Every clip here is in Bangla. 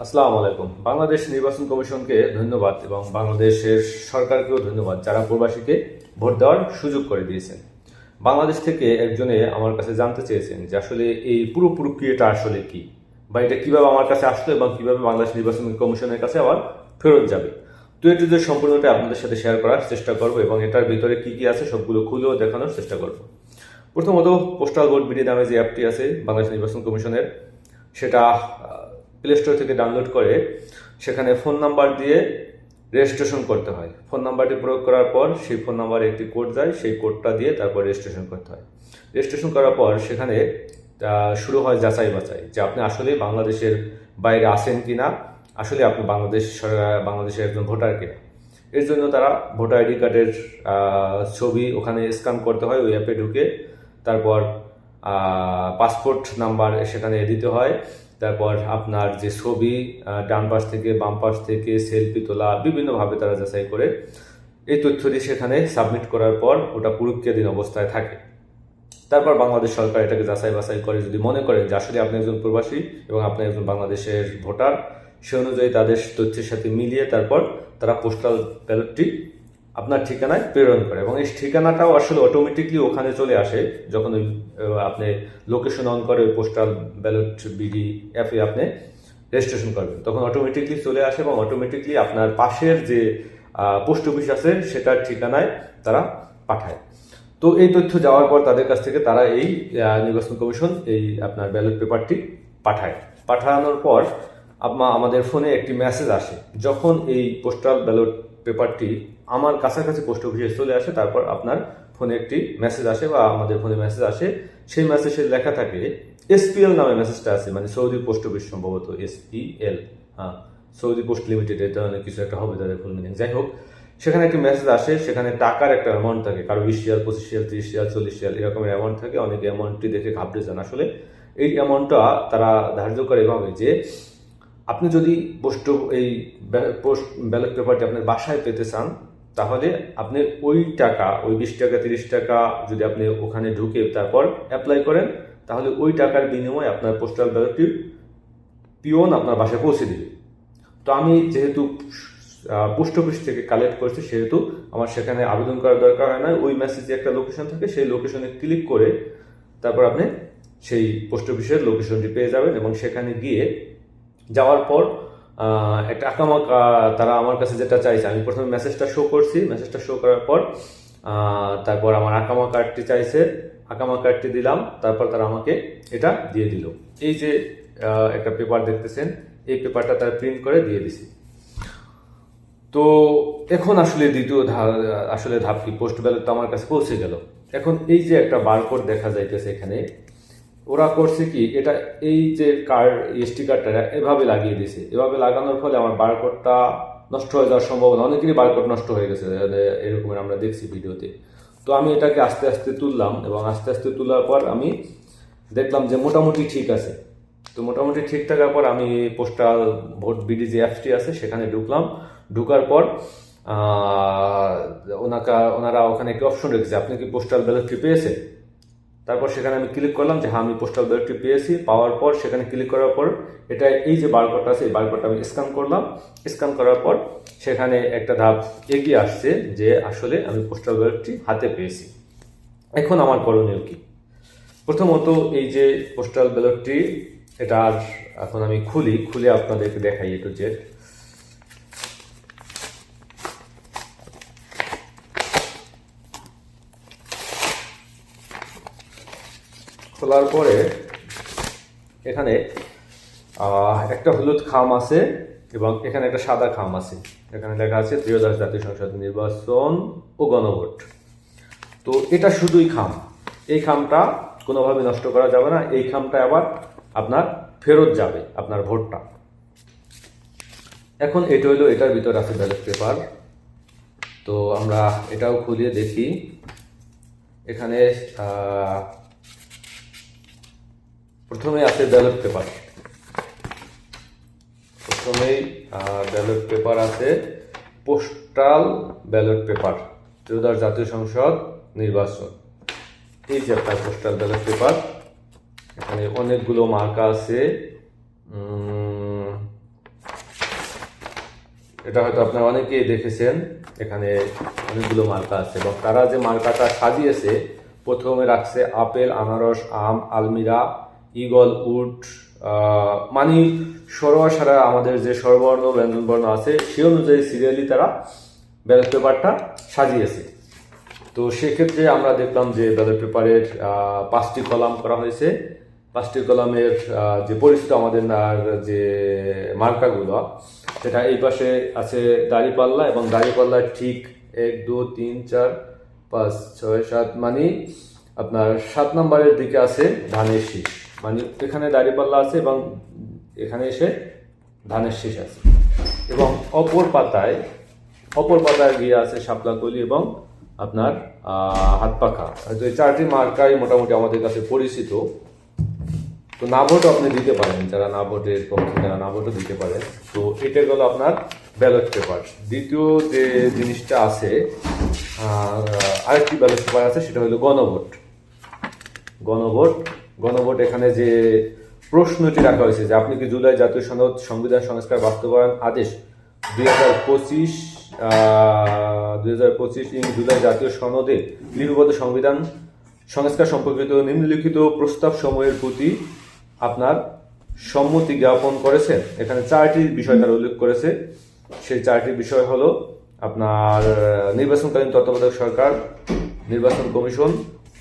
আসসালামু আলাইকুম। বাংলাদেশ নির্বাচন কমিশনকে ধন্যবাদ এবং বাংলাদেশের সরকারকেও ধন্যবাদ যারা প্রবাসীকে ভোট দেওয়ার সুযোগ করে দিয়েছেন। বাংলাদেশ থেকে একজনে আমার কাছে জানতে চেয়েছেন যে আসলে এই পুরো প্রক্রিয়াটা আসলে কি বা এটা কীভাবে আমার কাছে আসলো এবং কীভাবে বাংলাদেশ নির্বাচন কমিশনের কাছে আবার ফেরত যাবে। তো এটি যে সম্পূর্ণটা আপনাদের সাথে শেয়ার করার চেষ্টা করব এবং এটার ভিতরে কি কি আছে সবগুলো খুলেও দেখানোর চেষ্টা করব। প্রথমত পোস্টাল ভোট বিডি নামে যে অ্যাপটি আছে বাংলাদেশ নির্বাচন কমিশনের, সেটা প্লে স্টোর থেকে ডাউনলোড করে সেখানে ফোন নাম্বার দিয়ে রেজিস্ট্রেশন করতে হয়। ফোন নাম্বারটি প্রয়োগ করার পর সেই ফোন নাম্বারে একটি কোড যায়, সেই কোডটা দিয়ে তারপর রেজিস্ট্রেশন করতে হয়। রেজিস্ট্রেশন করার পর সেখানে শুরু হয় যাচাই বাছাই যে আপনি আসলে বাংলাদেশের বাইরে আসেন কিনা, আসলে আপনি বাংলাদেশ বাংলাদেশের একজন ভোটার কিনা। এর জন্য তারা ভোটার আইডি কার্ডের ছবি ওখানে স্ক্যান করতে হয়, ওই অ্যাপে ঢুকে তারপর পাসপোর্ট নাম্বার সেখানে দিতে হয়। তারপর আপনার যে ছবি ডান পাশ থেকে, বাম পাশ থেকে সেলফি তোলা, বিভিন্নভাবে তারা যাচাই করে এই তথ্যটি সেখানে সাবমিট করার পর ওটা পুরুক্রিয়াধীন অবস্থায় থাকে। তারপর বাংলাদেশ সরকার এটাকে যাচাই বাছাই করে, যদি মনে করেন যে আসলে আপনি একজন প্রবাসী এবং আপনি একজন বাংলাদেশের ভোটার, সে অনুযায়ী তাদের তথ্যের সাথে মিলিয়ে তারপর তারা পোস্টাল ব্যালটটি আপনার ঠিকানায় প্রেরণ করে এবং এই ঠিকানাটাও আসলে অটোমেটিকলি ওখানে চলে আসে যখন ওই আপনি লোকেশন অন করে পোস্টাল ব্যালট বিডি অ্যাপে আপনি রেজিস্ট্রেশন করবেন। তখন অটোমেটিকলি চলে আসে এবং অটোমেটিকলি আপনার পাশের যে পোস্ট অফিস আছে সেটার ঠিকানায় তারা পাঠায়। তো এই তথ্য যাওয়ার পর তাদের কাছ থেকে তারা এই নির্বাচন কমিশন এই আপনার ব্যালট পেপারটি পাঠায়। পাঠানোর পর আমাদের ফোনে একটি মেসেজ আসে। যখন এই পোস্টাল ব্যালট পেপারটি আমার কাছাকাছি পোস্ট অফিসে চলে আসে, তারপর আপনার ফোনে একটি মেসেজ আসে বা আমাদের ফোনে মেসেজ আসে। সেই মেসেজে লেখা থাকে এসপিএল নামে মেসেজটা আছে মানে সৌদি পোস্ট অফিস সম্ভবত এসপিএল হ্যাঁ। সৌদি পোস্ট লিমিটেড ধরনের কিছু একটা হবে তাদের ফুল মিনিং যাই হোক, সেখানে একটি মেসেজ আসে, সেখানে টাকার একটা অ্যামাউন্ট থাকে। কারও বিশ রিয়াল, পঁচিশ রিয়াল, ত্রিশ রিয়াল, চল্লিশ রিয়াল, এরকম অ্যামাউন্ট থাকে। অনেকে অ্যামাউন্টটি দেখে ঘাবড়ে যান। আসলে এই অ্যামাউন্টটা তারা ধার্য করে এভাবে যে, আপনি যদি পোস্ট এই পোস্ট ব্যালট পেপারটি আপনার বাসায় পেতে চান তাহলে আপনি ওই টাকা, ওই বিশ টাকা, তিরিশ টাকা যদি আপনি ওখানে ঢুকে তারপর অ্যাপ্লাই করেন, তাহলে ওই টাকার বিনিময়ে আপনার পোস্টাল ব্যালটটি পিওন আপনার বাসায় পৌঁছে দিবে। তো আমি যেহেতু পোস্ট অফিস থেকে কালেক্ট করছি, সেহেতু আমার সেখানে আবেদন করার দরকার হয় না ওই মেসেজে একটা লোকেশন থাকে, সেই লোকেশনে ক্লিক করে তারপর আপনি সেই পোস্ট অফিসের লোকেশনটি পেয়ে যাবেন এবং সেখানে গিয়ে যাওয়ার পর একটা আকামা আহ, তারা আমার কাছে যেটা চাইছে আমি প্রথমে মেসেজটা শো করছি। মেসেজটা শো করার পর তারপর আমার আকামা কার্ডটি চাইছে। আকামা কার্ডটি দিলাম তারপর তারা আমাকে এটা দিয়ে দিল। এই যে একটা পেপার দেখতেছেন এই পেপারটা তারা প্রিন্ট করে দিয়ে দিছি। তো এখন আসলে দ্বিতীয় আসলে ধাপ কি? পোস্ট ব্যালট তো আমার কাছে পৌঁছে গেল। এখন এই যে একটা বারকোড দেখা যাইতেছে এখানে ওরা করছে কি, এটা এই যে কার্ড এসটি কার্ডটা এভাবে লাগিয়ে দিয়েছে। এভাবে লাগানোর ফলে আমার বারকোডটা নষ্ট হয়ে যাওয়ার সম্ভাবনা, অনেকেরই বারকোড নষ্ট হয়ে গেছে এরকমের আমরা দেখছি ভিডিওতে। তো আমি এটাকে আস্তে আস্তে তুললাম এবং আস্তে আস্তে তোলার পর আমি দেখলাম যে মোটামুটি ঠিক আছে। তো মোটামুটি ঠিক থাকার পর আমি পোস্টাল ভোট বিডি যে অ্যাপসটি আছে, সেখানে ঢুকলাম। ঢুকার পর ওনাকা, ওনারা ওখানে একটি অপশন রেখেছে। আপনি কি পোস্টাল ব্যালটটি পেয়েছেন? তারপর সেখানে আমি ক্লিক করলাম যে হ্যাঁ আমি পোস্টাল ব্যালটটি পেয়েছি। পাওয়ার পর সেখানে ক্লিক করার পর এটা এই যে বারকোডটা আছে, এই বারকোডটা আমি স্ক্যান করলাম। স্ক্যান করার পর সেখানে একটা ধাপ এগিয়ে আসছে যে আসলে আমি পোস্টাল ব্যালটটি হাতে পেয়েছি। এখন আমার করণীয় কি? প্রথমত এই যে পোস্টাল ব্যালটটি এটা আর এখন আমি খুলি। খুলে আপনাদেরকে দেখাই একটু যে খোলার পরে এখানে একটা হলুদ খাম আছে এবং এখানে একটা সাদা খাম আছে। এখানে লেখা আছে, ত্রিয়োদশ জাতীয় সংসদ নির্বাচন ও গণভোট। তো এটা শুধুই খাম। এই খামটা কোনোভাবে নষ্ট করা যাবে না। এই খামটা আবার আপনার ফেরত যাবে, আপনার ভোটটা। এখন এটা হলো, এটার ভিতর আছে ব্যালট পেপার। তো আমরা এটাও খুলিয়ে দেখি। এখানে প্রথমে আছে ব্যালট পেপার প্রথমেই ব্যালট পেপার আছে পোস্টাল ব্যালট পেপার ত্রয়োদশ জাতীয় সংসদ নির্বাচন। এই যে আপনার পোস্টাল ব্যালট পেপার এখানে অনেকগুলো মার্কা আছে। এটা হয়তো আপনারা অনেকেই দেখেছেন, এখানে অনেকগুলো মার্কা আছে। এবং তারা যে মার্কাটা সাজিয়েছে, প্রথমে রাখছে আপেল, আনারস, আম, আলমিরা ইগল উড মানে সরোয়া সারা আমাদের যে স্বরবর্ণ ব্যঞ্জনবর্ণ আছে সে অনুযায়ী সিরিয়ালি তারা ব্যালট পেপারটা সাজিয়েছে। তো সেক্ষেত্রে আমরা দেখলাম যে ব্যালট পেপারের পাঁচটি কলাম করা হয়েছে। পাঁচটি কলামের যে পরিচিত আমাদের যে মার্কাগুলো, সেটা এই পাশে আছে দাড়িপাল্লা এবং দাড়িপাল্লার ঠিক এক, দু, তিন, চার, পাঁচ, ছয়, সাত মানে আপনার সাত নম্বরের দিকে আছে ধানের শীষ। মানে এখানে দাড়িপাল্লা আছে এবং এখানে এসে ধানের শেষ আছে। এবং অপর পাতায় অপর পাতায় গিয়ে আছে শাপলা কলি এবং আপনার হাত পাখা। হয়তো এই চারটি মার্কাই মোটামুটি আমাদের কাছে পরিচিত, তো না ভোটও আপনি দিতে পারেন, যারা না ভোটের পক্ষে, যারা না ভোটও দিতে পারেন। তো এটা গেল আপনার ব্যালট পেপার। দ্বিতীয় যে জিনিসটা আছে আরেকটি ব্যালট পেপার আছে, সেটা হলো গণভোট। গণভোট গণভোট এখানে যে প্রশ্নটি রাখা হয়েছে যে আপনি কি জুলাই জাতীয় সনদ সংবিধান সংস্কার বাস্তবায়ন আদেশ দুই হাজার পঁচিশ দুই হাজার পঁচিশ ইং জুলাই জাতীয় সনদে লিপিবদ্ধ সংবিধান সংস্কার সম্পর্কিত নিম্নলিখিত প্রস্তাব সময়ের প্রতি আপনার সম্মতি জ্ঞাপন করেছেন এখানে চারটি বিষয় তারা উল্লেখ করেছে। সেই চারটি বিষয় হলো আপনার নির্বাচনকালীন তত্ত্বাবধায়ক সরকার, নির্বাচন কমিশন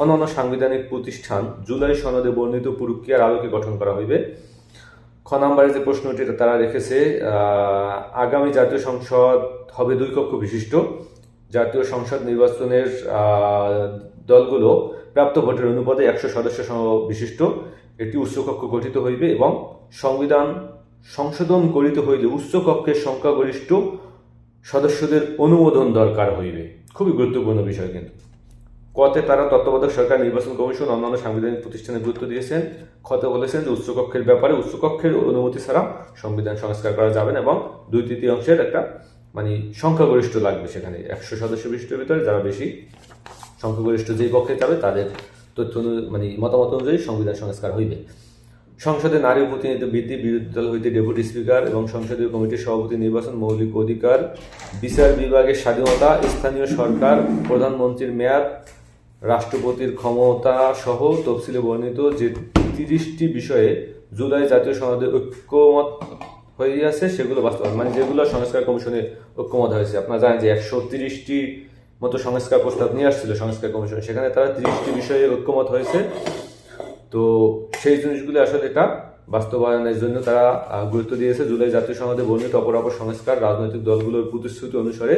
অন্যান্য সাংবিধানিক প্রতিষ্ঠান জুলাই সনদে বর্ণিত প্রক্রিয়ার আলোকে গঠন করা হইবে। খ নম্বরে যে প্রশ্নটি তারা রেখেছে আগামী জাতীয় সংসদ হবে দুই কক্ষ বিশিষ্ট। জাতীয় সংসদ নির্বাচনের দলগুলো প্রাপ্ত ভোটের অনুপাতে একশো সদস্য বিশিষ্ট। একটি উচ্চকক্ষ গঠিত হইবে এবং সংবিধান সংশোধন করিতে হইলে উচ্চকক্ষের সংখ্যাগরিষ্ঠ সদস্যদের অনুমোদন দরকার হইবে। খুবই গুরুত্বপূর্ণ বিষয় কিন্তু। কতে তারা তত্ত্বাবধায়ক সরকার নির্বাচন কমিশন অন্যান্য সাংবিধানিক প্রতিষ্ঠানে গুরুত্ব দিয়েছেন। খতে বলেছেন যে উচ্চকক্ষের ব্যাপারে উচ্চকক্ষের অনুমতি ছাড়া সংবিধান সংস্কার করা যাবে না এবং দুই তৃতীয়াংশের একটা মানে সংখ্যাগরিষ্ঠ লাগবে সেখানে। একশো সদস্য বিশিষ্টের ভিতরে যারা বেশি সংখ্যাগরিষ্ঠ যেই পক্ষে যাবে তাদের তথ্য মানে মতামত অনুযায়ী সংবিধান সংস্কার হইবে। সংসদে নারী প্রতিনিধিত্ব বৃদ্ধি, বিরোধী দল হইতে ডেপুটি স্পিকার এবং সংসদীয় কমিটির সভাপতি নির্বাচন মৌলিক অধিকার, বিচার বিভাগের স্বাধীনতা, স্থানীয় সরকার, প্রধানমন্ত্রীর মেয়াদ রাষ্ট্রপতির ক্ষমতা সহ তফসিলে বর্ণিত যে তিরিশটি বিষয়ে জুলাই জাতীয় সনদে ঐক্যমত হইয়াছে, সেগুলো বাস্তবায়ন। মানে যেগুলো সংস্কার কমিশনে ঐক্যমত হয়েছে। আপনারা জানেন যে একশো তিরিশটি মতো সংস্কার প্রস্তাব নিয়ে আসছিল সংস্কার কমিশন। সেখানে তারা তিরিশটি বিষয়ে ঐক্যমত হয়েছে। তো সেই জিনিসগুলি আসলে এটা বাস্তবায়নের জন্য তারা গুরুত্ব দিয়েছে। জুলাই জাতীয় সনদে বর্ণিত অপর অপর সংস্কার রাজনৈতিক দলগুলোর প্রতিশ্রুতি অনুসারে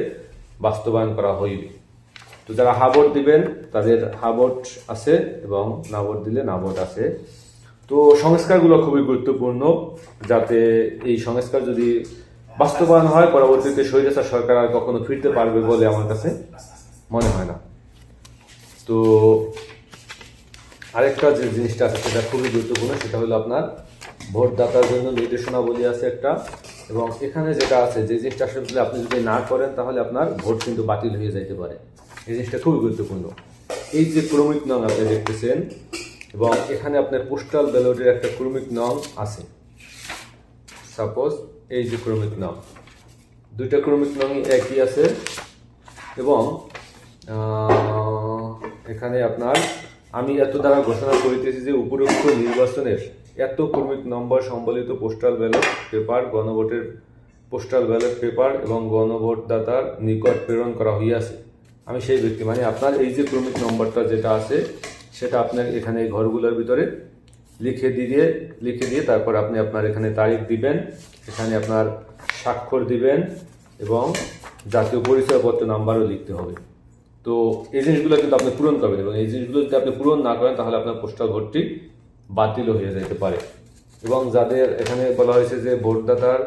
বাস্তবায়ন করা হইবে তো যারা হা ভোট দিবেন, তাদের হা ভোট আছে এবং না ভোট দিলে না ভোট আছে। তো সংস্কারগুলো খুবই গুরুত্বপূর্ণ, যাতে এই সংস্কার যদি বাস্তবায়ন হয়, পরবর্তীতে স্বৈরাচার সরকার আর কখনো ফিরতে পারবে বলে আমার কাছে মনে হয় না। তো আরেকটা যে জিনিসটা আছে, সেটা খুবই গুরুত্বপূর্ণ, সেটা হলো আপনার ভোটদাতার জন্য নির্দেশনাবলী আছে একটা, এবং এখানে যেটা আছে, যে জিনিসটা আসলে আপনি যদি না করেন, তাহলে আপনার ভোট কিন্তু বাতিল হয়ে যাইতে পারে। এই জিনিসটা খুবই গুরুত্বপূর্ণ। এই যে ক্রমিক নং আপনি দেখতেছেন এবং এখানে আপনার পোস্টাল ব্যালটের একটা ক্রমিক নং আছে। সাপোজ এই যে ক্রমিক নং। দুইটা ক্রমিক নংই একই আছে এবং এখানে আপনার আমি এত দ্বারা ঘোষণা করিতেছি যে উপরোক্ত নির্বাচনের এত ক্রমিক নম্বর সম্বলিত পোস্টাল ব্যালট পেপার গণভোটের পোস্টাল ব্যালট পেপার এবং গণভোটদাতার নিকট প্রেরণ করা হইয়াছে। আমি সেই ব্যক্তি মানে আপনার এই যে ক্রমিক নম্বরটা যেটা আছে, সেটা আপনার এখানে এই ঘরগুলোর ভিতরে লিখে দিয়ে লিখে দিয়ে তারপর আপনি আপনার এখানে তারিখ দিবেন, এখানে আপনার স্বাক্ষর দিবেন এবং জাতীয় পরিচয়পত্র নাম্বারও লিখতে হবে। তো এই জিনিসগুলো কিন্তু আপনি পূরণ করবেন এবং এই জিনিসগুলো যদি আপনি পূরণ না করেন, তাহলে আপনার পোস্টাল ভোটটি বাতিল হয়ে যেতে পারে। এবং যাদের এখানে বলা হয়েছে যে ভোটদাতার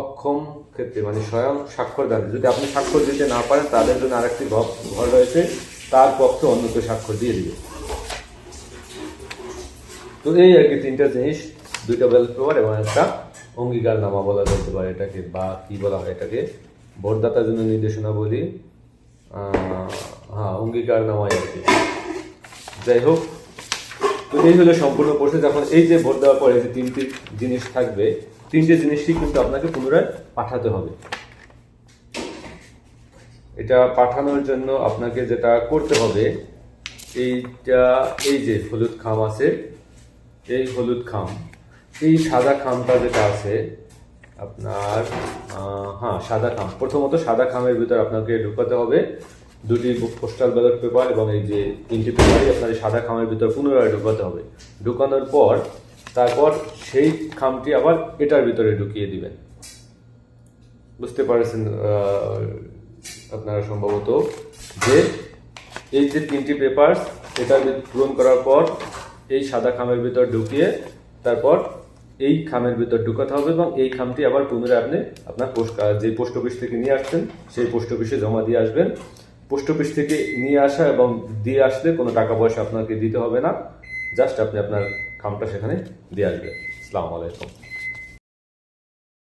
অক্ষম ক্ষেত্রে মানে স্বয়ং স্বাক্ষর দান যদি আপনি স্বাক্ষর দিতে না পারেন, তাদের জন্য আরেকটি ঘর রয়েছে, তার পক্ষে অন্য কেউ স্বাক্ষর দিয়ে দিবে। তো এই আর কি তিনটা জিনিস, দুইটা ব্যালট পেপার এবং একটা অঙ্গীকার নামা বলা যেতে পারে এটাকে, বা কি বলা হয় এটাকে? ভোটদাতার জন্য নির্দেশনা বলি হ্যাঁ অঙ্গীকার নামাই আর কি। যাই হোক তো এই হলো সম্পূর্ণ প্রসেস এখন এই যে ভোট দেওয়ার পরে যে তিনটি জিনিস থাকবে, তিনটে জিনিসই কিন্তু আপনাকে পুনরায় পাঠাতে হবে। এটা পাঠানোর জন্য আপনাকে যেটা করতে হবে, এইটা, এই যে হলুদ খাম আছে, এই হলুদ খাম, এই সাদা খামটা যেটা আছে, আপনার হ্যাঁ সাদা খাম। প্রথমত সাদা খামের ভিতর আপনাকে ঢুকাতে হবে। দুটি পোস্টাল ব্যালট পেপার এবং এই যে তিনটি পেপারই আপনার সাদা খামের ভিতর পুনরায় ঢুকাতে হবে। ঢুকানোর পর তারপর সেই খামটি আবার এটার ভিতরে ঢুকিয়ে দিবেন। বুঝতে পারছেন আপনারা সম্ভবত যে এই যে তিনটি পেপার এটা পূরণ করার পর এই সাদা খামের ভিতর ঢুকিয়ে তারপর এই খামের ভিতর ঢুকাতে হবে এবং এই খামটি আবার পুনরায় আপনি আপনার পোস্ট যে পোস্ট অফিস থেকে নিয়ে আসছেন, সেই পোস্ট অফিসে জমা দিয়ে আসবেন। পোস্ট অফিস থেকে নিয়ে আসা এবং দিয়ে আসলে কোনো টাকা পয়সা আপনাকে দিতে হবে না। জাস্ট আপনি আপনার খামটা সেখানে দিয়ে আসবেন আসসালামু আলাইকুম।